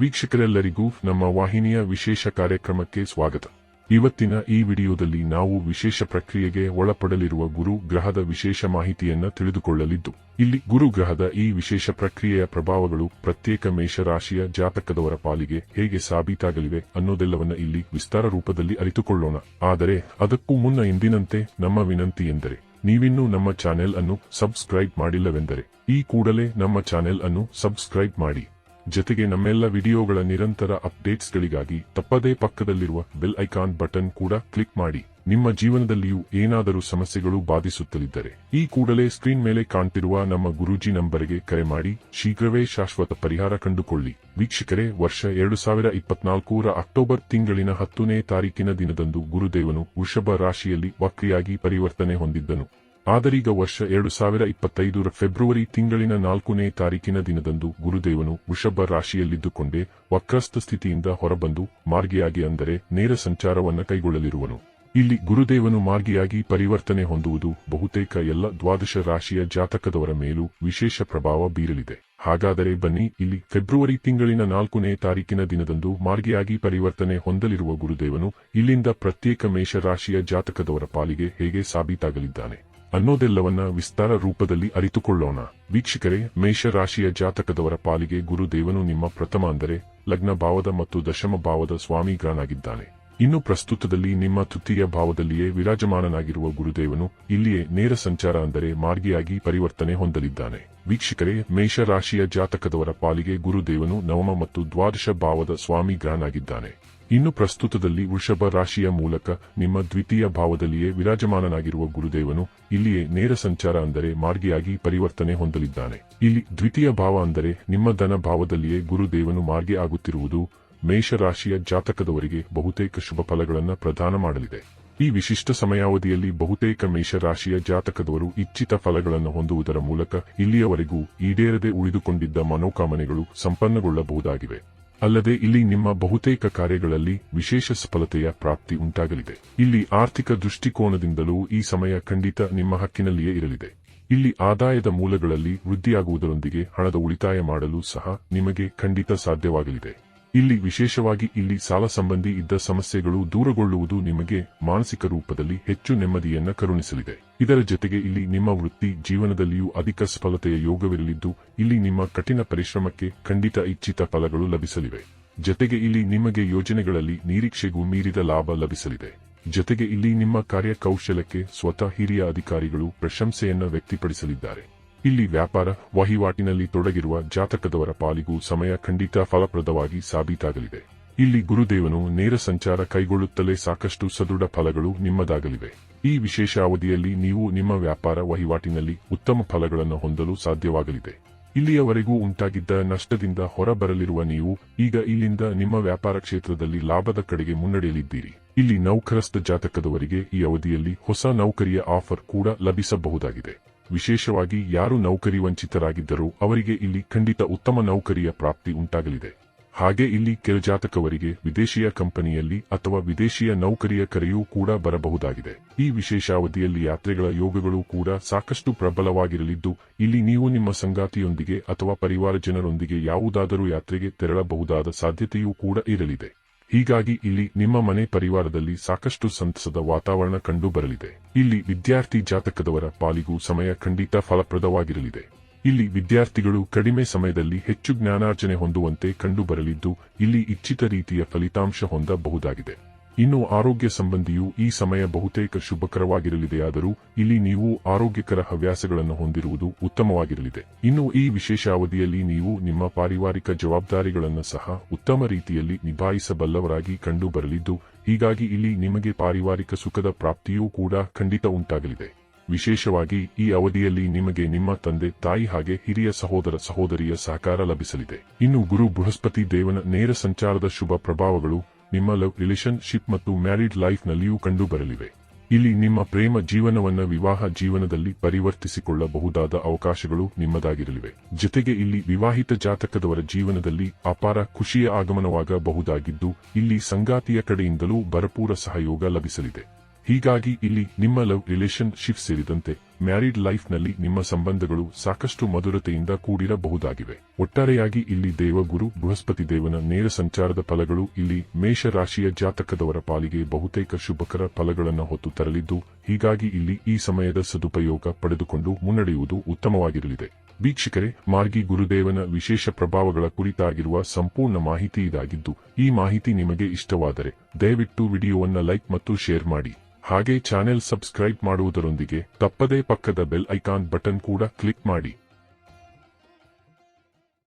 ವೀಕ್ಷಕರೆಲ್ಲರಿಗೂ ನಮ್ಮ ವಾಹಿನಿಯ ವಿಶೇಷ ಕಾರ್ಯಕ್ರಮಕ್ಕೆ ಸ್ವಾಗತ. ಇವತ್ತಿನ ಈ ವಿಡಿಯೋದಲ್ಲಿ ನಾವು ವಿಶೇಷ ಪ್ರಕ್ರಿಯೆಗೆ ಒಳಪಡಲಿರುವ ಗುರು ಗ್ರಹದ ವಿಶೇಷ ಮಾಹಿತಿಯನ್ನ ತಿಳಿದುಕೊಳ್ಳಲಿದ್ದು, ಇಲ್ಲಿ ಗುರು ಗ್ರಹದ ಈ ವಿಶೇಷ ಪ್ರಕ್ರಿಯೆಯ ಪ್ರಭಾವಗಳು ಪ್ರತ್ಯೇಕ ಮೇಷರಾಶಿಯ ಜಾತಕದವರ ಪಾಲಿಗೆ ಹೇಗೆ ಸಾಬೀತಾಗಲಿವೆ ಅನ್ನೋದೆಲ್ಲವನ್ನ ಇಲ್ಲಿ ವಿಸ್ತಾರ ರೂಪದಲ್ಲಿ ಅರಿತುಕೊಳ್ಳೋಣ. ಆದರೆ ಅದಕ್ಕೂ ಮುನ್ನ ಎಂದಿನಂತೆ ನಮ್ಮ ವಿನಂತಿ ಎಂದರೆ, ನೀವಿನ್ನೂ ನಮ್ಮ ಚಾನೆಲ್ ಅನ್ನು ಸಬ್ಸ್ಕ್ರೈಬ್ ಮಾಡಿಲ್ಲವೆಂದರೆ, ಈ ಕೂಡಲೇ ನಮ್ಮ ಚಾನೆಲ್ ಅನ್ನು ಸಬ್ಸ್ಕ್ರೈಬ್ ಮಾಡಿ. ಜೊತೆಗೆ ನಮ್ಮೆಲ್ಲ ವಿಡಿಯೋಗಳ ನಿರಂತರ ಅಪ್ಡೇಟ್ಸ್ಗಳಿಗಾಗಿ ತಪ್ಪದೇ ಪಕ್ಕದಲ್ಲಿರುವ ಬೆಲ್ ಐಕಾನ್ ಬಟನ್ ಕೂಡ ಕ್ಲಿಕ್ ಮಾಡಿ. ನಿಮ್ಮ ಜೀವನದಲ್ಲಿಯೂ ಏನಾದರೂ ಸಮಸ್ಯೆಗಳು ಬಾಧಿಸುತ್ತಲಿದ್ದರೆ ಈ ಕೂಡಲೇ ಸ್ಕ್ರೀನ್ ಮೇಲೆ ಕಾಣ್ತಿರುವ ನಮ್ಮ ಗುರೂಜಿ ನಂಬರ್ಗೆ ಕರೆ ಮಾಡಿ. ಶೀಘ್ರವೇ ಶಾಶ್ವತ ಪರಿಹಾರ ಕಂಡುಕೊಳ್ಳಿ. ವೀಕ್ಷಕರೇ, ವರ್ಷ ಎರಡು ಸಾವಿರ ಇಪ್ಪತ್ನಾಲ್ಕರ ಅಕ್ಟೋಬರ್ ತಿಂಗಳಿನ ಹತ್ತನೇ ತಾರೀಕಿನ ದಿನದಂದು ಗುರುದೇವನು ವೃಷಭ ರಾಶಿಯಲ್ಲಿ ವಕ್ರಿಯಾಗಿ ಪರಿವರ್ತನೆ ಹೊಂದಿದ್ದನು. ಆದರೀಗ ವರ್ಷ ಎರಡು ಸಾವಿರ ಇಪ್ಪತ್ತೈದರ ಫೆಬ್ರವರಿ ತಿಂಗಳಿನ ನಾಲ್ಕನೇ ತಾರೀಕಿನ ದಿನದಂದು ಗುರುದೇವನು ವೃಷಭ ರಾಶಿಯಲ್ಲಿದ್ದುಕೊಂಡೇ ವಕ್ರಸ್ಥ ಸ್ಥಿತಿಯಿಂದ ಹೊರಬಂದು ಮಾರ್ಗಿಯಾಗಿ ಅಂದರೆ ನೇರ ಸಂಚಾರವನ್ನು ಕೈಗೊಳ್ಳಲಿರುವನು. ಇಲ್ಲಿ ಗುರುದೇವನು ಮಾರ್ಗಿಯಾಗಿ ಪರಿವರ್ತನೆ ಹೊಂದುವುದು ಬಹುತೇಕ ಎಲ್ಲ ದ್ವಾದಶ ರಾಶಿಯ ಜಾತಕದವರ ಮೇಲೂ ವಿಶೇಷ ಪ್ರಭಾವ ಬೀರಲಿದೆ. ಹಾಗಾದರೆ ಬನ್ನಿ, ಇಲ್ಲಿ ಫೆಬ್ರವರಿ ತಿಂಗಳಿನ ನಾಲ್ಕನೇ ತಾರೀಕಿನ ದಿನದಂದು ಮಾರ್ಗಿಯಾಗಿ ಪರಿವರ್ತನೆ ಹೊಂದಲಿರುವ ಗುರುದೇವನು ಇಲ್ಲಿಂದ ಪ್ರತ್ಯೇಕ ಮೇಷರಾಶಿಯ ಜಾತಕದವರ ಪಾಲಿಗೆ ಹೇಗೆ ಸಾಬೀತಾಗಲಿದ್ದಾನೆ? ಅನ್ನೋದೆಲ್ಲವನ್ನ ವಿಸ್ತಾರ ರೂಪದಲ್ಲಿ ಅರಿತುಕೊಳ್ಳೋಣ. ವೀಕ್ಷಕರೇ, ಮೇಷರಾಶಿಯ ಜಾತಕದವರ ಪಾಲಿಗೆ ಗುರುದೇವನು ನಿಮ್ಮ ಪ್ರಥಮ ಅಂದರೆ ಲಗ್ನ ಭಾವದ ಮತ್ತು ದಶಮ ಭಾವದ ಸ್ವಾಮಿಗ್ರಾನಾಗಿದ್ದಾನೆ. ಇನ್ನು ಪ್ರಸ್ತುತದಲ್ಲಿ ನಿಮ್ಮ ತೃತೀಯ ಭಾವದಲ್ಲಿಯೇ ವಿರಾಜಮಾನನಾಗಿರುವ ಗುರುದೇವನು ಇಲ್ಲಿಯೇ ನೇರ ಸಂಚಾರ ಅಂದರೆ ಮಾರ್ಗಿಯಾಗಿ ಪರಿವರ್ತನೆ ಹೊಂದಲಿದ್ದಾನೆ. ವೀಕ್ಷಕರೇ, ಮೇಷರಾಶಿಯ ಜಾತಕದವರ ಪಾಲಿಗೆ ಗುರುದೇವನು ನವಮ ಮತ್ತು ದ್ವಾದಶ ಭಾವದ ಸ್ವಾಮಿ ಗ್ರಹನಾಗಿದ್ದಾನೆ ಇನ್ನು ಪ್ರಸ್ತುತದಲ್ಲಿ ವೃಷಭ ರಾಶಿಯ ಮೂಲಕ ನಿಮ್ಮ ದ್ವಿತೀಯ ಭಾವದಲ್ಲಿಯೇ ವಿರಾಜಮಾನನಾಗಿರುವ ಗುರುದೇವನು ಇಲ್ಲಿಯೇ ನೇರ ಸಂಚಾರ ಅಂದರೆ ಮಾರ್ಗಿಯಾಗಿ ಪರಿವರ್ತನೆ ಹೊಂದಲಿದ್ದಾನೆ. ಇಲ್ಲಿ ದ್ವಿತೀಯ ಭಾವ ಅಂದರೆ ನಿಮ್ಮ ಧನ ಭಾವದಲ್ಲಿಯೇ ಗುರುದೇವನು ಮಾರ್ಗಿ ಆಗುತ್ತಿರುವುದು ಮೇಷರಾಶಿಯ ಜಾತಕದವರಿಗೆ ಬಹುತೇಕ ಶುಭ ಫಲಗಳನ್ನು ಪ್ರದಾನ ಮಾಡಲಿದೆ. ಈ ವಿಶಿಷ್ಟ ಸಮಯಾವಧಿಯಲ್ಲಿ ಬಹುತೇಕ ಮೇಷರಾಶಿಯ ಜಾತಕದವರು ಇಚ್ಛಿತ ಫಲಗಳನ್ನು ಹೊಂದುವುದರ ಮೂಲಕ ಇಲ್ಲಿಯವರೆಗೂ ಈಡೇರದೆ ಉಳಿದುಕೊಂಡಿದ್ದ ಮನೋಕಾಮನೆಗಳು ಸಂಪನ್ನಗೊಳ್ಳಬಹುದಾಗಿವೆ. ಅಲ್ಲದೆ ಇಲ್ಲಿ ನಿಮ್ಮ ಬಹುತೇಕ ಕಾರ್ಯಗಳಲ್ಲಿ ವಿಶೇಷ ಸಫಲತೆಯ ಪ್ರಾಪ್ತಿ ಉಂಟಾಗಲಿದೆ. ಇಲ್ಲಿ ಆರ್ಥಿಕ ದೃಷ್ಟಿಕೋನದಿಂದಲೂ ಈ ಸಮಯ ಖಂಡಿತ ನಿಮ್ಮ ಹಕ್ಕಿನಲ್ಲಿಯೇ ಇರಲಿದೆ. ಇಲ್ಲಿ ಆದಾಯದ ಮೂಲಗಳಲ್ಲಿ ವೃದ್ಧಿಯಾಗುವುದರೊಂದಿಗೆ ಹಣದ ಉಳಿತಾಯ ಮಾಡಲು ಸಹ ನಿಮಗೆ ಖಂಡಿತ ಸಾಧ್ಯವಾಗಲಿದೆ. ಇಲ್ಲಿ ವಿಶೇಷವಾಗಿ ಇಲ್ಲಿ ಸಾಲ ಸಂಬಂಧಿ ಇದ್ದ ಸಮಸ್ಯೆಗಳು ದೂರಗೊಳ್ಳುವುದು ನಿಮಗೆ ಮಾನಸಿಕ ರೂಪದಲ್ಲಿ ಹೆಚ್ಚು ನೆಮ್ಮದಿಯನ್ನ ಕರುಣಿಸಲಿದೆ. ಇದರ ಜೊತೆಗೆ ಇಲ್ಲಿ ನಿಮ್ಮ ವೃತ್ತಿ ಜೀವನದಲ್ಲಿಯೂ ಅಧಿಕ ಸಫಲತೆಯ ಯೋಗವಿರಲಿದ್ದು, ಇಲ್ಲಿ ನಿಮ್ಮ ಕಠಿಣ ಪರಿಶ್ರಮಕ್ಕೆ ಖಂಡಿತ ಇಚ್ಛಿತ ಫಲಗಳು ಲಭಿಸಲಿವೆ. ಜೊತೆಗೆ ಇಲ್ಲಿ ನಿಮಗೆ ಯೋಜನೆಗಳಲ್ಲಿ ನಿರೀಕ್ಷೆಗೂ ಮೀರಿದ ಲಾಭ ಲಭಿಸಲಿದೆ. ಜೊತೆಗೆ ಇಲ್ಲಿ ನಿಮ್ಮ ಕಾರ್ಯಕೌಶಲಕ್ಕೆ ಸ್ವತಃ ಹಿರಿಯ ಅಧಿಕಾರಿಗಳು ಪ್ರಶಂಸೆಯನ್ನ ವ್ಯಕ್ತಪಡಿಸಲಿದ್ದಾರೆ. ಇಲ್ಲಿ ವ್ಯಾಪಾರ ವಹಿವಾಟಿನಲ್ಲಿ ತೊಡಗಿರುವ ಜಾತಕದವರ ಪಾಲಿಗೂ ಸಮಯ ಖಂಡಿತ ಫಲಪ್ರದವಾಗಿ ಸಾಬೀತಾಗಲಿದೆ. ಇಲ್ಲಿ ಗುರುದೇವನು ನೇರ ಸಂಚಾರ ಕೈಗೊಳ್ಳುತ್ತಲೇ ಸಾಕಷ್ಟು ಸದೃಢ ಫಲಗಳು ನಿಮ್ಮದಾಗಲಿವೆ. ಈ ವಿಶೇಷ ಅವಧಿಯಲ್ಲಿ ನೀವು ನಿಮ್ಮ ವ್ಯಾಪಾರ ವಹಿವಾಟಿನಲ್ಲಿ ಉತ್ತಮ ಫಲಗಳನ್ನು ಹೊಂದಲು ಸಾಧ್ಯವಾಗಲಿದೆ. ಇಲ್ಲಿಯವರೆಗೂ ಉಂಟಾಗಿದ್ದ ನಷ್ಟದಿಂದ ಹೊರಬರಲಿರುವ ನೀವು ಈಗ ಇಲ್ಲಿಂದ ನಿಮ್ಮ ವ್ಯಾಪಾರ ಕ್ಷೇತ್ರದಲ್ಲಿ ಲಾಭದ ಕಡೆಗೆ ಮುನ್ನಡೆಯಲಿದ್ದೀರಿ. ಇಲ್ಲಿ ನೌಕರಸ್ಥ ಜಾತಕದವರಿಗೆ ಈ ಅವಧಿಯಲ್ಲಿ ಹೊಸ ನೌಕರಿಯ ಆಫರ್ ಕೂಡ ಲಭಿಸಬಹುದಾಗಿದೆ. ವಿಶೇಷವಾಗಿ ಯಾರು ನೌಕರಿ ವಂಚಿತರಾಗಿದ್ದರೂ ಅವರಿಗೆ ಇಲ್ಲಿ ಖಂಡಿತ ಉತ್ತಮ ನೌಕರಿಯ ಪ್ರಾಪ್ತಿ ಉಂಟಾಗಲಿದೆ. ಹಾಗೆ ಇಲ್ಲಿ ಕೆಲ ಜಾತಕವರಿಗೆ ವಿದೇಶಿಯ ಕಂಪನಿಯಲ್ಲಿ ಅಥವಾ ವಿದೇಶಿಯ ನೌಕರಿಯ ಕರೆಯೂ ಕೂಡ ಬರಬಹುದಾಗಿದೆ. ಈ ವಿಶೇಷ ಅವಧಿಯಲ್ಲಿ ಯಾತ್ರೆಗಳ ಯೋಗಗಳು ಕೂಡ ಸಾಕಷ್ಟು ಪ್ರಬಲವಾಗಿರಲಿದ್ದು, ಇಲ್ಲಿ ನೀವು ನಿಮ್ಮ ಸಂಗಾತಿಯೊಂದಿಗೆ ಅಥವಾ ಪರಿವಾರ ಜನರೊಂದಿಗೆ ಯಾವುದಾದರೂ ಯಾತ್ರೆಗೆ ತೆರಳಬಹುದಾದ ಸಾಧ್ಯತೆಯೂ ಕೂಡ ಇರಲಿದೆ. ಹೀಗಾಗಿ ಇಲ್ಲಿ ನಿಮ್ಮ ಮನೆ ಪರಿವಾರದಲ್ಲಿ ಸಾಕಷ್ಟು ಸಂತಸದ ವಾತಾವರಣ ಕಂಡು ಬರಲಿದೆ ಇಲ್ಲಿ ವಿದ್ಯಾರ್ಥಿ ಜಾತಕದವರ ಪಾಲಿಗೂ ಸಮಯ ಖಂಡಿತ ಫಲಪ್ರದವಾಗಿರಲಿದೆ. ಇಲ್ಲಿ ವಿದ್ಯಾರ್ಥಿಗಳು ಕಡಿಮೆ ಸಮಯದಲ್ಲಿ ಹೆಚ್ಚು ಜ್ಞಾನಾರ್ಜನೆ ಹೊಂದುವಂತೆ ಕಂಡುಬರಲಿದ್ದು, ಇಲ್ಲಿ ಇಚ್ಛಿತ ರೀತಿಯ ಫಲಿತಾಂಶ ಹೊಂದಬಹುದಾಗಿದೆ. ಇನ್ನು ಆರೋಗ್ಯ ಸಂಬಂಧಿಯು ಈ ಸಮಯ ಬಹುತೇಕ ಶುಭಕರವಾಗಿರಲಿದೆಯಾದರೂ ಇಲ್ಲಿ ನೀವು ಆರೋಗ್ಯಕರ ಹವ್ಯಾಸಗಳನ್ನು ಹೊಂದಿರುವುದು ಉತ್ತಮವಾಗಿರಲಿದೆ. ಇನ್ನು ಈ ವಿಶೇಷ ಅವಧಿಯಲ್ಲಿ ನೀವು ನಿಮ್ಮ ಪಾರಿವಾರಿಕ ಜವಾಬ್ದಾರಿಗಳನ್ನು ಸಹ ಉತ್ತಮ ರೀತಿಯಲ್ಲಿ ನಿಭಾಯಿಸಬಲ್ಲವರಾಗಿ ಕಂಡುಬರಲಿದ್ದು, ಹೀಗಾಗಿ ಇಲ್ಲಿ ನಿಮಗೆ ಪಾರಿವಾರಿಕ ಸುಖದ ಪ್ರಾಪ್ತಿಯೂ ಕೂಡ ಖಂಡಿತ ಉಂಟಾಗಲಿದೆ. ವಿಶೇಷವಾಗಿ ಈ ಅವಧಿಯಲ್ಲಿ ನಿಮಗೆ ನಿಮ್ಮ ತಂದೆ, ತಾಯಿ ಹಾಗೆ ಹಿರಿಯ ಸಹೋದರ ಸಹೋದರಿಯ ಸಹಕಾರ ಲಭಿಸಲಿದೆ. ಇನ್ನು ಗುರು ಬೃಹಸ್ಪತಿ ದೇವನ ನೇರ ಸಂಚಾರದ ಶುಭ ಪ್ರಭಾವಗಳು ನಿಮ್ಮ ಲವ್ ರಿಲೇಶನ್ಶಿಪ್ ಮತ್ತು ಮ್ಯಾರಿಡ್ ಲೈಫ್ ನಲ್ಲಿಯೂ ಕಂಡು ಕಂಡುಬರಲಿವೆ. ಇಲ್ಲಿ ನಿಮ್ಮ ಪ್ರೇಮ ಜೀವನವನ್ನ ವಿವಾಹ ಜೀವನದಲ್ಲಿ ಪರಿವರ್ತಿಸಿಕೊಳ್ಳಬಹುದಾದ ಅವಕಾಶಗಳು ನಿಮ್ಮದಾಗಿರಲಿವೆ. ಜೊತೆಗೆ ಇಲ್ಲಿ ವಿವಾಹಿತ ಜಾತಕದವರ ಜೀವನದಲ್ಲಿ ಅಪಾರ ಖುಷಿಯ ಆಗಮನವಾಗಬಹುದಾಗಿದ್ದು, ಇಲ್ಲಿ ಸಂಗಾತಿಯ ಕಡೆಯಿಂದಲೂ ಭರಪೂರ ಸಹಯೋಗ ಲಭಿಸಲಿದೆ. ಹೀಗಾಗಿ ಇಲ್ಲಿ ನಿಮ್ಮ ಲವ್ ರಿಲೇಶನ್ಶಿಪ್ ಸೇರಿದಂತೆ ಮ್ಯಾರಿಡ್ ಲೈಫ್ನಲ್ಲಿ ನಿಮ್ಮ ಸಂಬಂಧಗಳು ಸಾಕಷ್ಟು ಮಧುರತೆಯಿಂದ ಕೂಡಿರಬಹುದಾಗಿವೆ. ಒಟ್ಟಾರೆಯಾಗಿ ಇಲ್ಲಿ ದೇವಗುರು, ಬೃಹಸ್ಪತಿ ದೇವನ ನೇರ ಸಂಚಾರದ ಫಲಗಳು ಇಲ್ಲಿ ಮೇಷ ರಾಶಿಯ ಜಾತಕದವರ ಪಾಲಿಗೆ ಬಹುತೇಕ ಶುಭಕರ ಫಲಗಳನ್ನು ಹೊತ್ತು ತರಲಿದ್ದು, ಹೀಗಾಗಿ ಇಲ್ಲಿ ಈ ಸಮಯದ ಸದುಪಯೋಗ ಪಡೆದುಕೊಂಡು ಮುನ್ನಡೆಯುವುದು ಉತ್ತಮವಾಗಿರಲಿದೆ. ವೀಕ್ಷಕರೇ, ಮಾರ್ಗಿ ಗುರುದೇವನ ವಿಶೇಷ ಪ್ರಭಾವಗಳ ಕುರಿತಾಗಿರುವ ಸಂಪೂರ್ಣ ಮಾಹಿತಿ ಇದಾಗಿದ್ದು, ಈ ಮಾಹಿತಿ ನಿಮಗೆ ಇಷ್ಟವಾದರೆ ದಯವಿಟ್ಟು ವಿಡಿಯೋವನ್ನು ಲೈಕ್ ಮತ್ತು ಶೇರ್ ಮಾಡಿ. ಹಾಗೆ ಚಾನೆಲ್ ಸಬ್ಸ್ಕ್ರೈಬ್ ಮಾಡುವುದರೊಂದಿಗೆ ತಪ್ಪದೇ ಪಕ್ಕದ ಬೆಲ್ ಐಕಾನ್ ಬಟನ್ ಕೂಡ ಕ್ಲಿಕ್ ಮಾಡಿ.